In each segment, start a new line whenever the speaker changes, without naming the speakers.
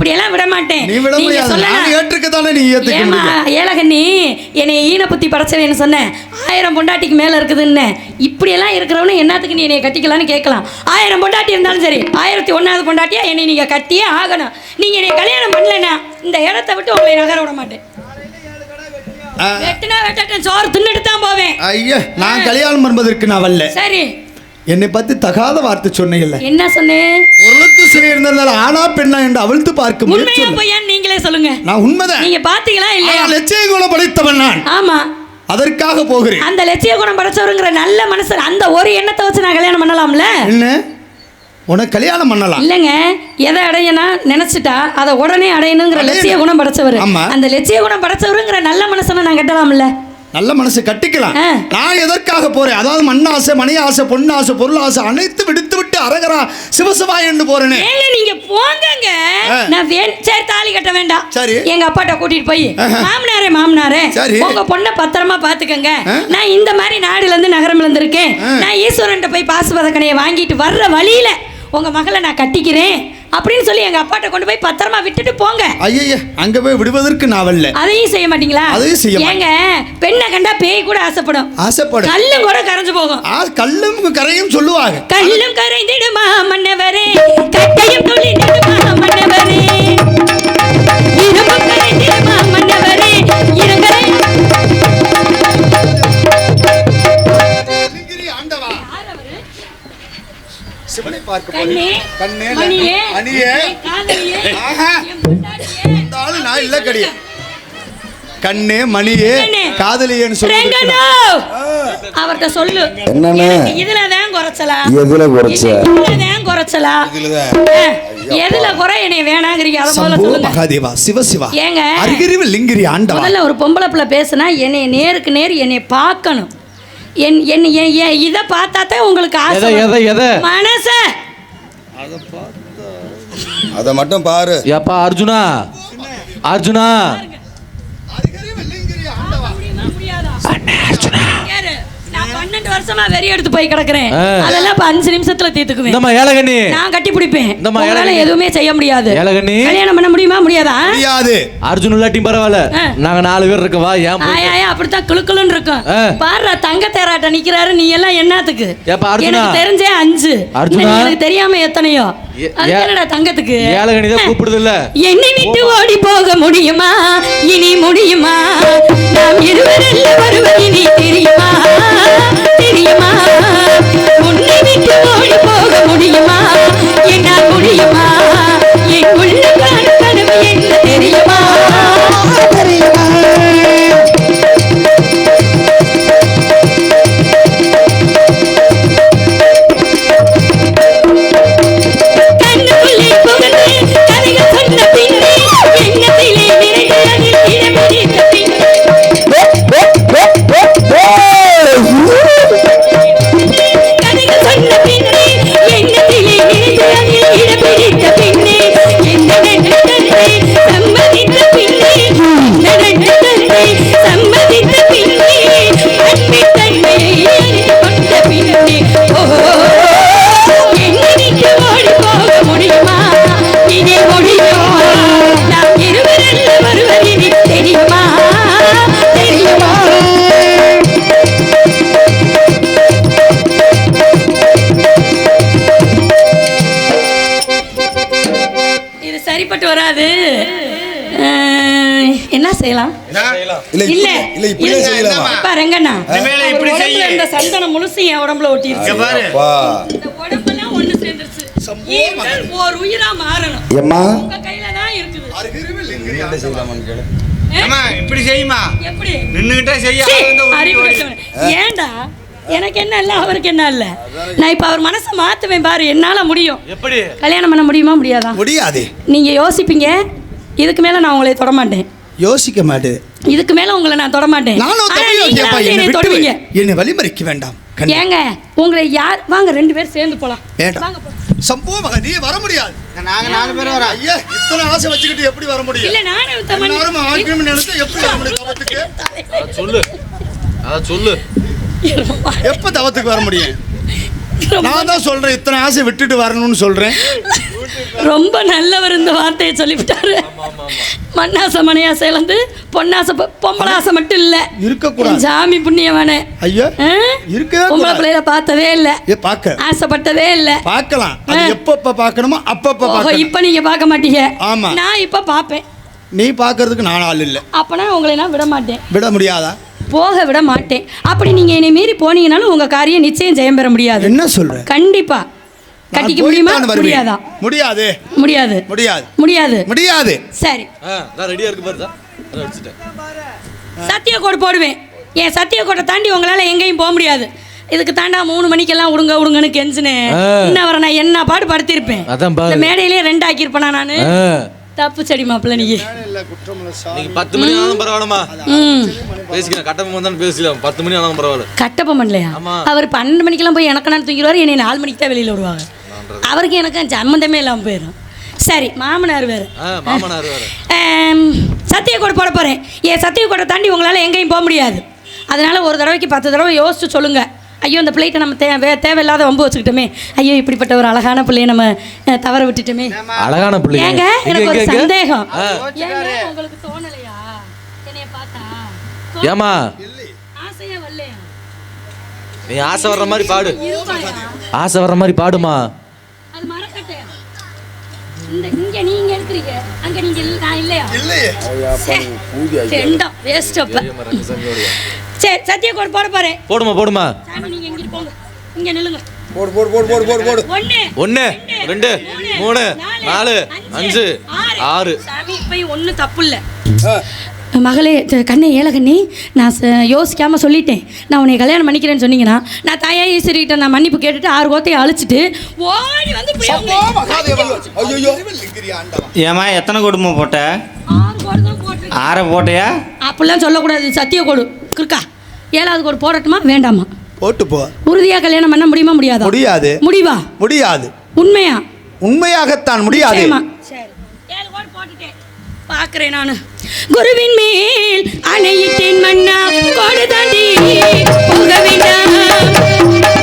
அப்படியெல்லாம் விட மாட்டேன்
நீ விட முடியாது. நான் ஏற்றுக்கத்தானே நீ ஏத்துக்க
ஏமா
முடியும்
ஏழகண்ணி என்னை ஈன புத்தி படைச்சவேன்னு சொன்னேன். ஆயிரம் பொண்டாட்டிக்கு மேல இருக்குதுன்னு. இப்படியெல்லாம் இருக்கிறவனு என்னத்துக்கு நீ என்னை கட்டிக்கலாம்னு கேட்கலாம். ஆயிரம் பொண்டாட்டி இருந்தாலும் சரி ஆயிரத்தி ஒன்றாவது பொண்டாட்டியா என்னை நீங்க கட்டியே ஆகணும். நீங்க என்னை கல்யாணம் பண்ணலன்னா இந்த இடத்த விட்டு உங்களை நகர விட மாட்டேன். வெட்டினா வெட்டட்டும் சோறு தின்னுட்டு தான் போவேன்.
ஐயா நான் கல்யாணம் பண்ணுவதற்கு நான் வரல.
சரி.
என்னை பத்தி தகாத வார்த்தை சொன்னீங்கல்ல.
என்ன சொன்னேன்
பொருளுக்கு சிலை இருந்ததால் ஆனா பெண்ணா என்று அவிழ்த்து பார்க்க
உண்மையா. பொய்யான்னு நீங்களே சொல்லுங்க.
நான் உண்மைதான்.
நீங்க பாத்தீங்களா இல்லையா?
லட்சிய குணம் படைத்தவன் நான்.
ஆமா.
அதற்காக போகிறேன்.
அந்த லட்சிய குணம் படைச்சவருங்கிற நல்ல மனுஷன் அந்த ஒரு எண்ணத்தை வச்சு நான் கல்யாணம் பண்ணலாம்ல?
என்ன? உனக்கு கல்யாணம் பண்ணலாம்.
இல்லைங்க. எதை அடையணும் நினைச்சிட்டா அதை உடனே அடையணுங்கிற. லட்சிய குணம் படைச்சவர். அந்த லட்சிய குணம் படைச்சவருங்கிற நல்ல மனுஷனை நான் கட்டலாம்ல.
நல்ல மனசு கட்டிக்கலாம். நான் எதற்காக போறேன் அதாவது மண் ஆசை மணி ஆசை பொண்ணு ஆசை பொருள் ஆசை அனைத்து விடுத்து விட்டு அரகரா சிவசிவா என்று போறேனே
நீங்க போங்கங்க
ஆ.
நான் சரி தாலி கட்ட வேண்டாம்
சரி.
எங்க அப்பாட்ட கூட்டிட்டு போய். மாமனாரே மாமனாரே. உங்க பொண்ணை பத்திரமா பாத்துக்கங்க. நான் இந்த மாதிரி நாடுல இருந்து நகரம்ல இருந்து இருக்கேன்
ஆ.
நான் ஈஸ்வரன்ட்ட போய் பாசுபதக்கனையை வாங்கிட்டு வர்ற வழியில உங்க மகளை நான் கட்டிக்கிறேன் அப்படின்னு சொல்லி எங்க அப்பாட்ட கொண்டு போய் பத்திரமா விட்டுட்டு போங்க.
ஐயய்ய அங்க போய் விடுவதற்கு நான் வரல.
அதையும் செய்ய மாட்டீங்களா?
அதையும் செய்ய.
ஏங்க பெண்ணை கண்டா பேய் கூட ஆசைப்படும்.
ஆசைப்படு
கல்லும் கூட கரைஞ்சு போகும்.
கல்லும் கரையும் சொல்லுவாங்க.
கல்லும் கரைந்திடுமா மன்னவரே. கட்டையும் துளிந்திடுமா மன்னவரே.
சிவனை பார்க்க
கண்ணே
கண்ணே
மணியே
அணியே. இந்த ஆளு நான் இல்ல கடிய கண்ணே மணியே. காதலியேன்னு சொல்லி
அவர்கிட்ட சொல்லு.
என்னண்ணே?
எனக்கு இதுல தான் குறைச்சலா?
எதுல குறைச்ச?
இதுல தான் குறைச்சலா? எதுல குறை? என்னை வேணாங்கிறீங்க. அதை முதல்ல சொல்லுங்க.
மகாதேவா சிவசிவா
ஏங்க.
அருகிரிவு லிங்கிரி ஆண்டவா.
முதல்ல ஒரு பொம்பளை பிள்ளை பேசுனா என்னை நேருக்கு நேர் என்னை பார்க்கணும். என் என் என் என் இதை பார்த்தா தான் உங்களுக்கு ஆசை.
எதை எதை?
மனச.
அதை மட்டும் பாரு.
ஏப்பா அர்ஜுனா. அர்ஜுனா
யாரு? பன்னெண்டு வருஷமா வெறி எடுத்து போய் கிடக்குறேன். அதெல்லாம் இப்ப அஞ்சு நிமிஷத்துல தீர்த்துக்குவேன்.
இந்தம்மா ஏழகண்ணி
நான் கட்டி பிடிப்பேன். உங்களால
ஏழகண்ணி.
எதுவுமே செய்ய முடியாது.
ஏழகண்ணி.
கல்யாணம் பண்ண முடியுமா? முடியாதா?
முடியாது.
அர்ஜுன் இல்லாட்டியும் பரவாயில்ல. நாங்க நாலு பேர் இருக்கவா ஏன் போய்-
ஆயா ஆயா அப்படித்தான் குளுக்குளுன்னு இருக்கும். பாரு தங்க தேராட்ட நிக்கிறாரு நீ எல்லாம் என்னத்துக்கு. எனக்கு தெரிஞ்சே அஞ்சு. எனக்கு தெரியாம எத்தனையோ?
ஏ-
அது
ஏ-
என்னடா தங்கத்துக்கு?
ஏழகண்ணி தான் கூப்பிடுது இல்ல
என்னை விட்டு ஓடி போக முடியுமா? இனி முடியுமா? நாம் இருவரல்ல ஒருவர் இனி தெரியுமா செய்யலாம்.
இல்ல
இல்ல
இப்படி- இல்ல. இப்படியே செய்யலாமா?
இப்ப ரெங்கண்ணா
இனிமேல இப்படி செய்யு.
இந்த சந்தனம் முழுசு என் உடம்புல ஒட்டிருச்சு.
பாரு.
வா
இந்த உடம்பெல்லாம் ஒண்ணு சேர்ந்துருச்சு. ஈர்கள் ஒரு உயிரா மாறணும்?
எம்மா
உங்க கையில தான் இருக்குது.
அம்மா இப்படி செய்யுமா?
எப்படி?
நின்னுகிட்டே செய்ய
அறிவு. ஏன்டா? எனக்கு என்ன இல்ல அவருக்கு என்ன இல்ல? நான் இப்ப அவர் மனசை மாத்துவேன் பாரு என்னால முடியும்.
எப்படி?
கல்யாணம் பண்ண முடியுமா முடியாதா?
முடியாது.
நீங்க யோசிப்பீங்க இதுக்கு மேல நான் உங்களை தொட மாட்டேன்.
யோசிக்க மாட்டேன்.
இதுக்கு மேல உங்களை நான் தொட மாட்டேன்.
நானும் தமிழ் என்னை
தொடுவீங்க.
என்னை வழிமறிக்க வேண்டாம்.
ஏங்க உங்களை யார் வாங்க ரெண்டு பேரும் சேர்ந்து போலாம்.
வேண்டாம்.
வாங்க போலாம்.
சம்போ மகதி வர முடியாது.
நாங்க நாலு பேர் வரோம்.
ஐயா இத்தனை ஆசை வச்சுக்கிட்டு எப்படி வர முடியும்?
இல்ல நானே
எல்லாரும் நினைச்சா எப்படி வர முடியும் தவத்துக்கு?
சொல்லு. அத சொல்லு.
எப்ப தவத்துக்கு வர முடியும்? நான் தான் சொல்றேன் இத்தனை ஆசை விட்டுட்டு வரணும்னு சொல்றேன்.
ரொம்ப நல்லவர் இந்த வார்த்தையை சொல்லிவிட்டாரு. மண்ணாசை மணியாசை வந்து பொன்னாசை பொம்பளை ஆசை மட்டும் இல்ல.
இருக்கக்கூடாது.
சாமி புண்ணியவானே.
ஐயா
ஆ?
இருக்கவே
பொம்பளை
கூடாது.
பிள்ளையில பார்த்ததே இல்ல.
பார்க்க.
ஆசைப்பட்டதே இல்ல.
பார்க்கலாம். எப்பப்ப பார்க்கணுமோ அப்பப்ப
இப்ப நீங்க பார்க்க மாட்டீங்க.
ஆமா.
நான் இப்ப பார்ப்பேன்.
நீ பார்க்கறதுக்கு நான் ஆள் இல்லை.
அப்பனா உங்களை நான் விட மாட்டேன்.
விட முடியாதா?
போக விட மாட்டேன். அப்படி நீங்க என்னை மீறி போனீங்கனாலும் உங்க காரியம் நிச்சயம் ஜெயம் பெற முடியாது.
என்ன சொல்ற?
கண்டிப்பா. கட்டிக்க முடியுமா. முடியாதா?
முடியாது.
முடியாது.
முடியாது.
முடியாது.
முடியாது.
சரி.
ஆ நான் ரெடியா இருக்கு பாரு அதான் வச்சுட்டேன்.
சத்திய கோடு போடுவேன். என் சத்திய கோட்டை தாண்டி உங்களால எங்கேயும் போக முடியாது. இதுக்கு தாண்டா மூணு மணிக்கெல்லாம் விடுங்க விடுங்கன்னு கெஞ்சினேன்.
ஆ.
இன்ன வர நான் என்ன பாடு படுத்திருப்பேன்.
அதான் பாரு.
இந்த மேடையிலேயே ரெண்டு ஆக்கியிருப்பேனா நானு தப்பு செடி மாப்பிள்ள நீங்க
நீங்க பத்து மணி ஆனாலும் பரவாயில்லமா பேசிக்கலாம். கட்டப்பம் வந்தாலும் பேசலாம் பத்து மணி ஆனாலும் பரவாயில்ல.
கட்டப்பம் பண்ணலையா. அவர் பன்னெண்டு மணிக்கெல்லாம் போய் எனக்கு நான் தூங்கிடுவார் என்னை நாலு மணிக்கு தான் வெளியில் விடுவாங்க. அவருக்கு எனக்கு சம்மந்தமே இல்லாமல் போயிடும். சரி மாமனார் வேறு.
மாமனார் வேற.
சத்திய கோடு போட போகிறேன் என் சத்திய கோடை தாண்டி உங்களால் எங்கேயும் போக முடியாது. அதனால் ஒரு தடவைக்கு பத்து தடவை யோசிச்சு சொல்லுங்கள் ஐயோ இந்த பிள்ளைகிட்ட நம்ம தேவை தேவையில்லாத வம்பு வச்சுக்கிட்டோமே. ஐயோ இப்படிப்பட்ட ஒரு அழகான பிள்ளையை நம்ம தவற விட்டுட்டோமே.
அழகான பிள்ளைங்க.
ஏங்க எனக்கு ஒரு? சந்தேகம். ஏங்க உங்களுக்கு தோணலையா? என்னைய பார்த்தா?
ஏமா
ஆசையா வரலையா?
நீ ஆசை வர்ற மாதிரி பாடு. ஆசை வர்ற மாதிரி பாடுமா.
அது மரக்கட்டை இந்த இங்க நீங்க இருக்கிறீங்க. அங்க நீங்க நான் இல்லையா?
இல்லையே.
ரெண்டும் வேஸ்ட் அப்ப. சரி சத்திய கோடு போட போறேன்.
போடுமா போடுமா?
சாமி நீங்க எங்க போங்க. இங்க நில்லுங்க.
போடு போடு போடு போடு போடு போடு.
ஒண்ணு
ஒன்று ரெண்டு மூணு நாலு அஞ்சு ஆறு.
சாமி இப்பயும் ஒன்றும் தப்பு இல்லை மகளே கண்ணே ஏலகண்ணி நான் ச- யோசிக்காம சொல்லிட்டேன். நான் உன்னை கல்யாணம் பண்ணிக்கிறேன்னு சொன்னீங்கன்னா நான் தாயா ஈஸ்வரிகிட்ட நான் மன்னிப்பு கேட்டுட்டு ஆறு கோத்தையை அழிச்சிட்டு ஓடி வந்து
ஏமா எத்தனை குடும்பம் போட்ட?
ஆறு கோடு தான் போட்டிருக்கேன்.
ஆறை போட்டியா?
அப்படிலாம் சொல்லக்கூடாது சத்திய கோடு. கிருக்கா ஏழாவது கோடு போடட்டுமா? வேண்டாமா.
போட்டு போ.
உறுதியா கல்யாணம் பண்ண முடியுமா முடியாதா?
முடியாது.
முடிவா?
முடியாது.
உண்மையா?
உண்மையாகத்தான் முடியாது.
பார்க்கிறேன் நான். குருவின் மேல் அணையிட்டேன் மன்னா. கோடு தாண்டி போக வேண்டாம்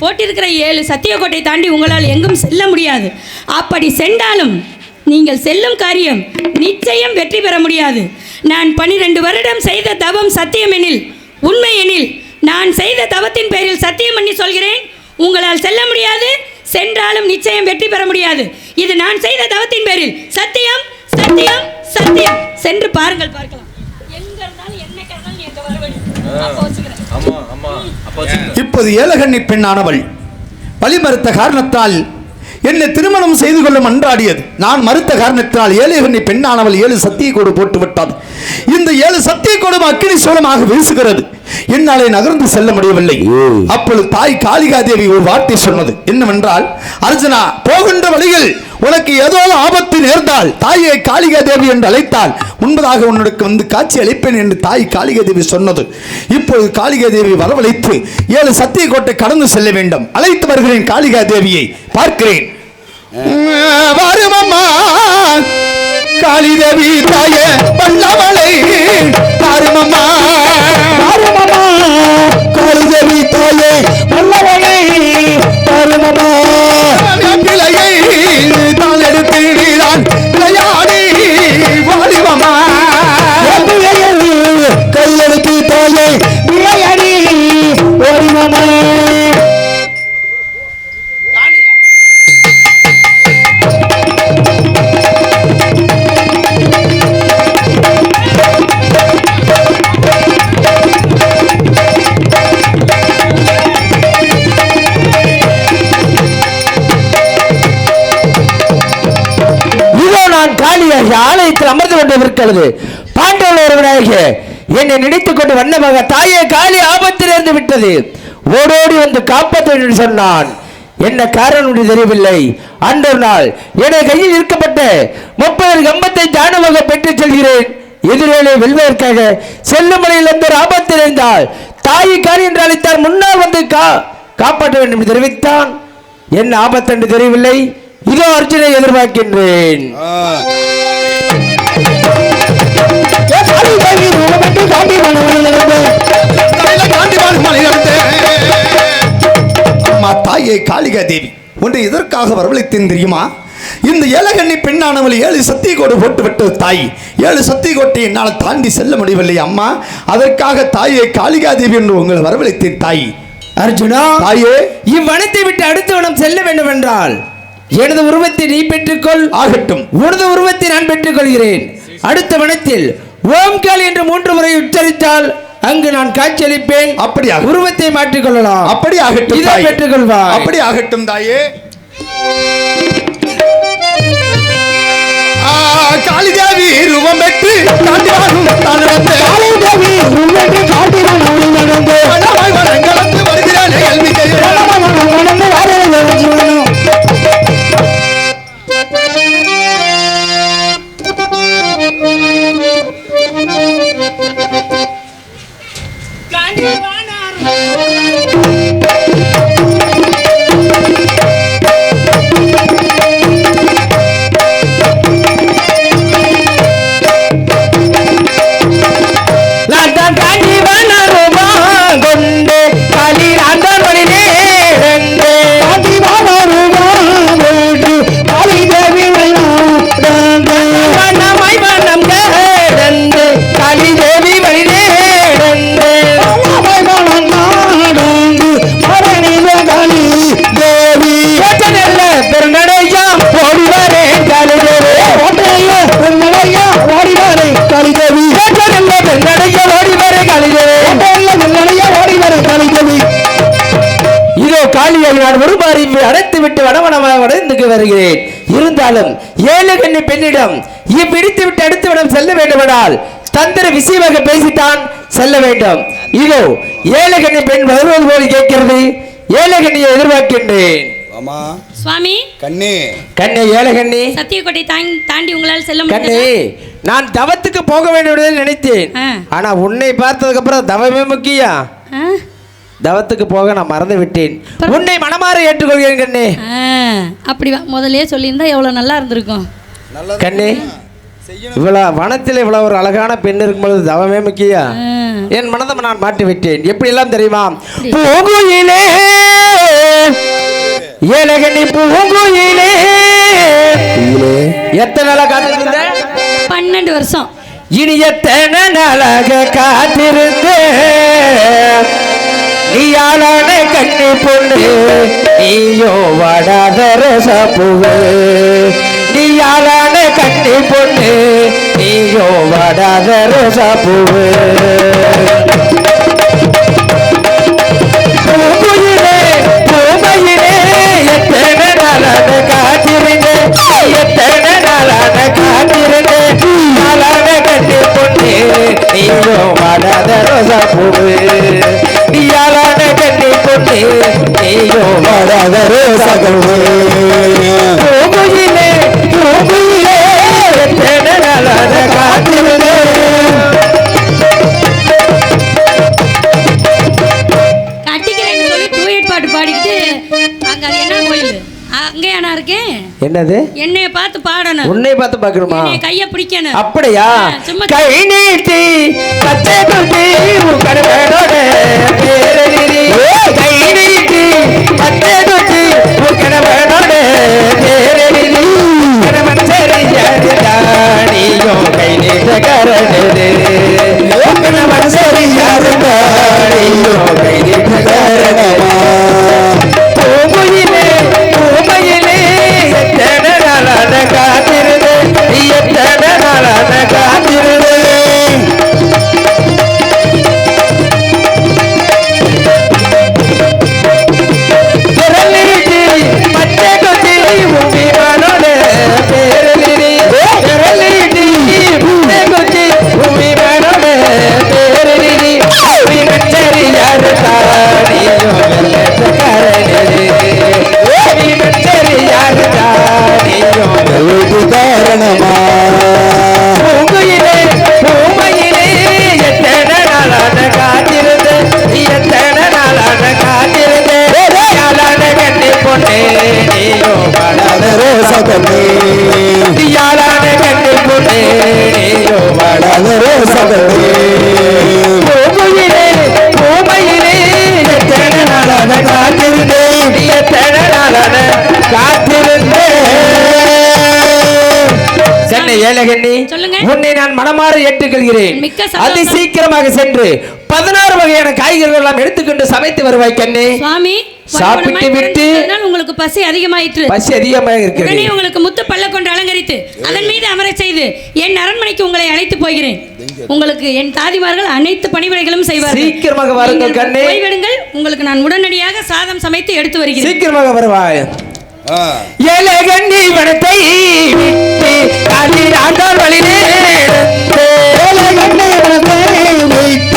போட்டிருக்கிற ஏழு சத்தியக்கோட்டை தாண்டி உங்களால் எங்கும் செல்ல முடியாது. அப்படி சென்றாலும் நீங்கள் செல்லும் காரியம் நிச்சயம் வெற்றி பெற முடியாது. நான் பனிரெண்டு வருடம் செய்த தவம் சத்தியம் எனில் உண்மை எனில் நான் செய்த தவத்தின் பேரில் சத்தியம் பண்ணி சொல்கிறேன். உங்களால் செல்ல முடியாது சென்றாலும் நிச்சயம் வெற்றி பெற முடியாது. இது நான் செய்த தவத்தின் பேரில் சத்தியம் சத்தியம் சத்தியம். சென்று பாருங்கள் பார்க்கலாம். எங்க இருந்தாலும் என்ன இருந்தாலும் எங்க
வரவழி
இப்போது ஏலகண்ணி பெண்ணானவள். வழி மறுத்த காரணத்தால் என்னை திருமணம் செய்து கொள்ள மன்றாடியது. நான் மறுத்த காரணத்தினால் ஏழைகண்ணி பெண்ணானவள் ஏழு சத்திய கோடு போட்டு விட்டாள் இந்த ஏழு சத்தியக்கோடு அக்கினி சோளமாக வீசுகிறது. என்னாலே நகர்ந்து செல்ல முடியவில்லை. அப்பொழுது தாய் காளிகா தேவி ஒரு வார்த்தை சொன்னது. என்னவென்றால் அர்ஜுனா போகின்ற வழியில் உனக்கு ஏதோ ஆபத்து நேர்ந்தால் தாயை காளிகா தேவி என்று அழைத்தால் முன்பதாக உன்னுக்கு வந்து காட்சி அளிப்பேன் என்று தாய் காளிகா தேவி சொன்னது. இப்பொழுது காளிகா தேவி வரவழைத்து ஏழு சத்தியக்கோட்டை கடந்து செல்ல வேண்டும். அழைத்து வருகிறேன் காளிகா தேவியை பார்க்கிறேன் வருமம்மா. காளி தேவி தாயே
விநாயகி ஆலயத்தில் அமர்ந்து கொண்டிருக்கிறது பாண்டவர் விநாயகி என்னை நினைத்துக் கொண்டு வண்ணமாக தாயே காலி ஆபத்தில் இருந்து விட்டது. ஓடோடி வந்து காப்பாற்ற என்று சொன்னான். என்ன காரணம் தெரியவில்லை. அன்று நாள் என்னை கையில் இருக்கப்பட்ட முப்பது கம்பத்தை தானமாக பெற்றுச் செல்கிறேன். எதிரேலே வெல்வதற்காக செல்லுமலையில் எந்த ஒரு ஆபத்தில் இருந்தால் தாயை காரி என்று அழைத்தார். முன்னால் வந்து கா காப்பாற்ற வேண்டும் என்று தெரிவித்தான். என்ன ஆபத்து என்று தெரியவில்லை. இதோ அர்ஜுனை எதிர்பார்க்கின்றேன்.
தாயே காளிகா தேவி ஒன்று எதற்காக வரவழைத்தேன் தெரியுமா? இந்த ஏலகண்ணி பெண்ணானவள் ஏழு சத்திய கோடு போட்டு விட்டது தாய். ஏழு சத்திய கோட்டை என்னால் தாண்டி செல்ல முடியவில்லை அம்மா. அதற்காக தாயே காளிகா தேவி என்று உங்களை வரவழைத்தேன் தாய்.
அர்ஜுனா
தாயே.
இவ்வனத்தை விட்டு அடுத்த வனம் செல்ல வேண்டும் என்றால் எனது உருவத்தை நீ பெற்றுக்கொள்.
ஆகட்டும்.
உனது உருவத்தை நான் பெற்றுக்கொள்கிறேன். அடுத்த வனத்தில் ஓம்கால் என்று மூன்று முறை உச்சரித்தால் அங்கு நான் காட்சியளிப்பேன்.
அப்படியாக.
உருவத்தை மாற்றிக்கொள்ளலாம்.
அப்படி ஆகட்டும்
இதோ
தாயே.
பெற்றுக்கொள்வாய்.
அப்படி ஆகட்டும் தாயே காளிதேவி ரூபம் பெற்று தான் நடந்து காளிதேவி ரூபம் பெற்று காண்டிவானும் நடந்து வருகிறானே கல்வி
பெண்ணிடம் இப்பிடித்து விட்டு அடுத்த விடம் செல்ல வேண்டுமென்றால் தந்திர விஷயமாக பேசித்தான் செல்ல வேண்டும். இதோ ஏழு கண்ணி பெண் வருவது போல் கேட்கிறது. ஏழு கண்ணியை எதிர்பார்க்கின்றேன்
சுவாமி.
கண்ணே.
கண்ணே
சத்தியக்கோட்டை தாண்டி உங்களால் செல்ல
கண்ணே
முடியாது
நான் தவத்துக்கு போக வேண்டும் என்று நினைத்தேன். ஆனா உன்னை பார்த்ததுக்கு அப்புறம் தவமே முக்கியம் தவத்துக்கு போக நான் மறந்து விட்டேன். உன்னை மனமாற ஏற்றுக்கொள்கிறேன் கண்ணே.
அப்படி வா முதல்லயே சொல்லியிருந்தா எவ்வளோ நல்லா இருந்திருக்கும்.
கண்ணே இவ்வளவு வனத்தில் இவ்வளவு ஒரு அழகான பெண் இருக்கும்பொழுது தவமே முக்கியம். என் மனதை நான் மாற்றி விட்டேன். எப்படி எல்லாம் தெரியுமா பூங்குயிலே ஏலகனி பூங்குயிலே. எத்தனை நாளா காத்திருந்த?
பன்னெண்டு வருஷம்.
இனி எத்தனை நாளாக காத்திருந்த? நீயாளான கண்ணி பொண்ணு நீயோ வடாத ரசப்புவு யாரான கண்ணி பொண்ணு? நீயோ வடாத ரோசா பூவு. பூங்குயிலே பூமையிலே எத்தனை
பார்த்து
பார்க்கணுமா?
கைய பிடிக்கணும்.
அப்படியா? கை நீட்டி பச்சை குத்தி உக்கடவேடோட பேரறிரி கை நீட்டி பச்சை சரி யாருதானியோ கை நீட்ட கரடுது சகமே யாரான கண்டு பொண்ணே? வளரோ சகமே பூமையிலே பூமையிலே
சென்னை
உன்னை நான் மனமாற ஏற்றுக்கொள்கிறேன். அதி சீக்கிரமாக சென்று பதினாறு வகையான காய்கறிகள் எல்லாம் எடுத்துக்கொண்டு சமைத்து வருவாய் கண்ணே.
சுவாமி
சாப்பிட்டு விட்டு-
உங்களுக்கு பசி அதிகமாயிற்று.
பசி அதிகமாக
உடனே
இருக்கிறது
உங்களுக்கு முத்து பல்ல கொண்டு அலங்கரித்து அதன் மீது அமரச் செய்து என் அரண்மனைக்கு உங்களை அழைத்து போகிறேன். உங்களுக்கு என் தாதிமார்கள் அனைத்து பணிவிடைகளும் செய்வார்கள்.
சீக்கிரமாக வாருங்கள் கண்ணே.
ஓய்வெடுங்கள் உங்களுக்கு நான் உடனடியாக சாதம் சமைத்து எடுத்து வருகிறேன்.
சீக்கிரமாக வருவாய். ஏலகண்ணி வனத்தை விட்டு காலில் ஆண்டாள் வழியிலே. நடந்து. ஏலகண்ணி வனத்தை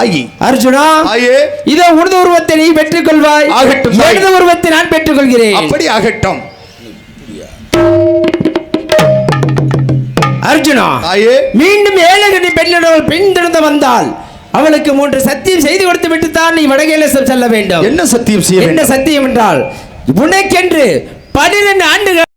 தாயி
அர்ஜுனா
தாயே
இதோ உனது உருவத்தை நீ பெற்றுக் கொள்வாய்
ஆகட்டும்.
எனது உருவத்தை நான் பெற்றுக் கொள்கிறேன்
அப்படி ஆகட்டும்.
அர்ஜுனா
தாயே
மீண்டும் ஏழகனி பெண்ணிடம் பின்தொடர்ந்து வந்தால் அவளுக்கு மூன்று சத்தியம் செய்து கொடுத்து விட்டு தான் நீ வடகேலசம் செல்ல வேண்டும்.
என்ன சத்தியம் செய்ய
என்ன சத்தியம் என்றால் உனக்கென்று பன்னிரண்டு ஆண்டுகள்